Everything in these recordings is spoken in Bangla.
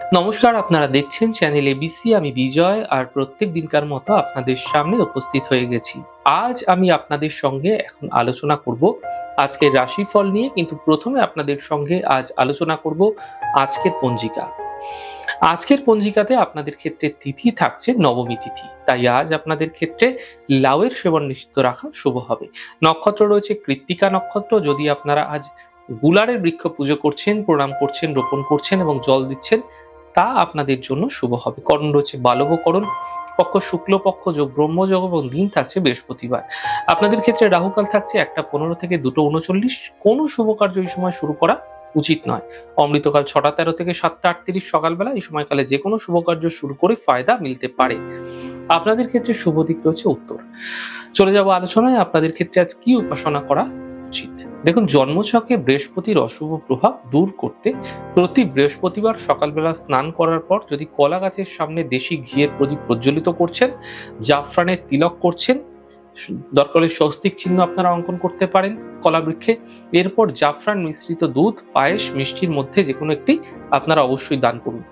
নমস্কার, আপনারা দেখছেন চ্যানেল এবিসি আমি বিজয়, আর প্রত্যেক দিনকার মতো আপনাদের সামনে উপস্থিত হয়ে গেছি। আজ আমি আপনাদের সঙ্গে এখন আলোচনা করব আজকের রাশিফল নিয়ে, কিন্তু প্রথমে আপনাদের সঙ্গে আজ আলোচনা করব আজকের পঞ্জিকা। আজকের পঞ্জিকাতে আপনাদের ক্ষেত্রে তিথি থাকছে নবমী তিথি, তাই আজ আপনাদের ক্ষেত্রে লাউয়ের সেবন নিষিদ্ধ রাখা শুভ হবে। নক্ষত্র রয়েছে কৃত্তিকা নক্ষত্র, যদি আপনারা আজ গুলারের বৃক্ষ পুজো করছেন, প্রণাম করছেন, রোপণ করছেন এবং জল দিচ্ছেন তা আপনাদের জন্য শুভ হবে। করণ রয়েছে বালবকরণ, পক্ষ শুক্লপক্ষ, যোগ ব্রহ্মযোগ এবং দিন থাকছে বৃহস্পতিবার। আপনাদের ক্ষেত্রে রাহুকাল থাকছে একটা পনেরো থেকে দুটো উনচল্লিশ। কোনো শুভ কার্য এই সময় শুরু করা উচিত নয়। অমৃতকাল ছটা তেরো থেকে সাতটা আটত্রিশ সকালবেলা এই সময়কালে যে কোনো শুভ কার্য শুরু করে ফায়দা মিলতে পারে। আপনাদের ক্ষেত্রে শুভ দিক রয়েছে উত্তর। চলে যাব আলোচনায়। আপনাদের ক্ষেত্রে আজ কি উপাসনা করা দেখুন, জন্মছকে বৃহস্পতির অশুভ প্রভাব দূর করতে প্রতি বৃহস্পতিবার সকালবেলা স্নান করার পর যদি কলা গাছের সামনে দেশি ঘিয়ের প্রদীপ প্রজ্বলিত করছেন, জাফরানের তিলক করছেন, দরকার স্বস্তিক চিহ্ন আপনারা অঙ্কন করতে পারেন কলা বৃক্ষে এরপর জাফরান মিশ্রিত দুধ, পায়েস, মিষ্টির মধ্যে যে কোনো একটি আপনারা অবশ্যই দান করুন।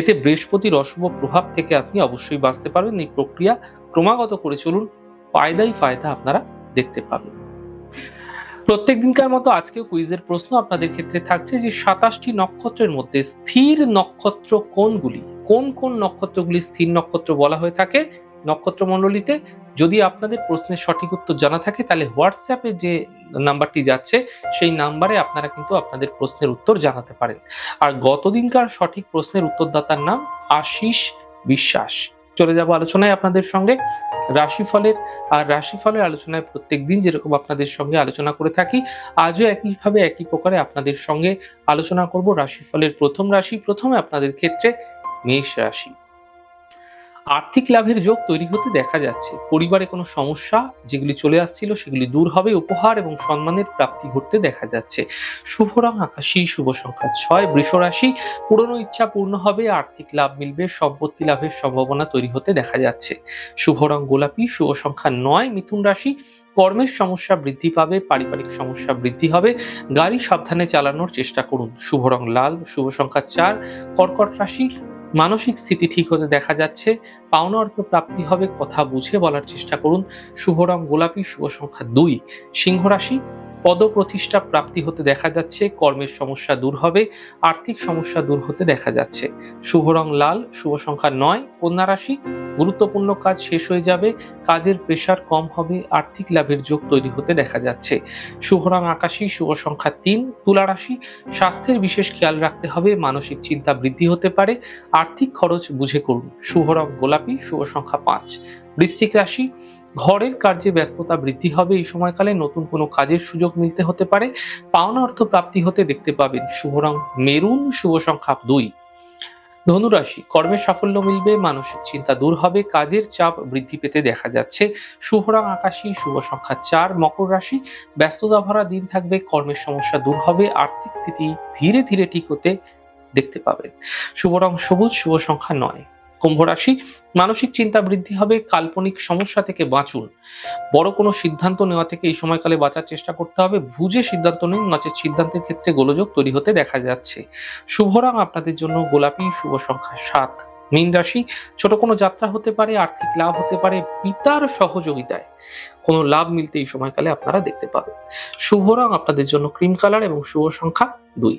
এতে বৃহস্পতির অশুভ প্রভাব থেকে আপনি অবশ্যই বাঁচতে পারবেন। এই প্রক্রিয়া ক্রমাগত করে চলুন ফায়দাই ফায়দা আপনারা দেখতে পাবেন। প্রত্যেক দিনকার মতো আজকেও কুইজের প্রশ্ন আপনাদের ক্ষেত্রে থাকছে যে সাতাশটি নক্ষত্রের মধ্যে স্থির নক্ষত্র কোনগুলি? কোন কোন নক্ষত্রগুলি স্থির নক্ষত্র বলা হয়ে থাকে নক্ষত্র মণ্ডলীতে যদি আপনাদের প্রশ্নের সঠিক উত্তর জানা থাকে, তাহলে হোয়াটসঅ্যাপে যে নাম্বারটি যাচ্ছে, সেই নাম্বারে আপনারা কিন্তু আপনাদের প্রশ্নের উত্তর জানাতে পারেন। আর গতদিনকার সঠিক প্রশ্নের উত্তরদাতার নাম আশিস বিশ্বাস। চলে যাব আলোচনায় আপনাদের সঙ্গে। রাশিফলের আর রাশিফলের আলোচনায় প্রত্যেক দিন যেরকম আপনাদের সঙ্গে আলোচনা করে থাকি, আজও একইভাবে একই প্রকারে আপনাদের সঙ্গে আলোচনা করব রাশিফলের প্রথম রাশি, প্রথমে আপনাদের ক্ষেত্রে মেষ রাশি। আর্থিক লাভের যোগ তৈরি হতে দেখা যাচ্ছে। পরিবারে কোনো সমস্যা যেগুলি চলে আসছিল সেগুলি দূর হবে, উপহার এবং সম্মানের প্রাপ্তি ঘটতে দেখা যাচ্ছে। শুভ রং আকাশী, শুভ সংখ্যা ছয় বৃষরাশি পুরনো ইচ্ছা পূর্ণ হবে, আর্থিক লাভ মিলবে, সম্পত্তি লাভের সম্ভাবনা তৈরি হতে দেখা যাচ্ছে। শুভ রং গোলাপি, শুভ সংখ্যা নয়, মিথুন রাশি, কর্মের সমস্যা বৃদ্ধি পাবে, পারিবারিক সমস্যা বৃদ্ধি হবে, গাড়ি সাবধানে চালানোর চেষ্টা করুন। শুভ রং লাল, শুভ সংখ্যা চার, কর্কট রাশি মানসিক স্থিতি ঠিক হতে দেখা যাচ্ছে। পাওনা অর্থ প্রাপ্তি হবে কথা বুঝে বলার চেষ্টা করুন। শুভ রং গোলাপি, শুভ সংখ্যা দুই। সিংহ রাশি পদ প্রতিষ্ঠা প্রাপ্তি হতে দেখা যাচ্ছে, কর্মের সমস্যা দূর হবে, আর্থিক সমস্যা দূর হতে দেখা যাচ্ছে। শুভ রং লাল, শুভ সংখ্যা নয়। কন্যা রাশি, গুরুত্বপূর্ণ কাজ শেষ হয়ে যাবে, কাজের প্রেশার কম হবে, আর্থিক লাভের যোগ তৈরি হতে দেখা যাচ্ছে। শুভ রং আকাশী, শুভ সংখ্যা তিন। তুলা রাশি, স্বাস্থ্যের বিশেষ খেয়াল রাখতে হবে, মানসিক চিন্তা বৃদ্ধি হতে পারে আর্থিক খরচ বুঝে করুন। শুভ রং গোলাপি, শুভ সংখ্যা পাঁচ। বৃশ্চিক রাশি, ঘরের কার্যে ব্যস্ততা বৃদ্ধি হবে। এই সময়কালে নতুন কোনো কাজের সুযোগ মিলতে হতে পারে। পাওনা অর্থ প্রাপ্তি হতে দেখতে পাবেন। শুভ রং মেরুন, শুভ সংখ্যা দুই। ধনুরাশি, কর্মে সাফল্য মিলবে, মানসিক চিন্তা দূর হবে, কাজের চাপ বৃদ্ধি পেতে দেখা যাচ্ছে। শুভ রং আকাশী, শুভ সংখ্যা চার। মকর রাশি, ব্যস্ততা ভরা দিন থাকবে, কর্মের সমস্যা দূর হবে, আর্থিক স্থিতি ধীরে ধীরে ঠিক হতে দেখতে পাবেন শুভ রং সবুজ, শুভ সংখ্যা নয়। কুম্ভ রাশি, মানসিক চিন্তা বৃদ্ধি হবে, কাল্পনিক সমস্যা থেকে বাঁচুন। বড় কোনো সিদ্ধান্ত নেওয়া থেকে এই সময়কালে বাঁচার চেষ্টা করতে হবে। বুঝে সিদ্ধান্ত নিন, নচেত সিদ্ধান্তের ক্ষেত্রে গোলযোগ তৈরি হতে দেখা যাচ্ছে। শুভ রং আপনাদের জন্য গোলাপি, শুভ সংখ্যা সাত। মীন রাশি, ছোট কোনো যাত্রা হতে পারে, আর্থিক লাভ হতে পারে, পিতার সহযোগিতায় কোনো লাভ মিলতে এই সময়কালে আপনারা দেখতে পাবেন। শুভ রং আপনাদের জন্য ক্রিম কালার এবং শুভ সংখ্যা দুই।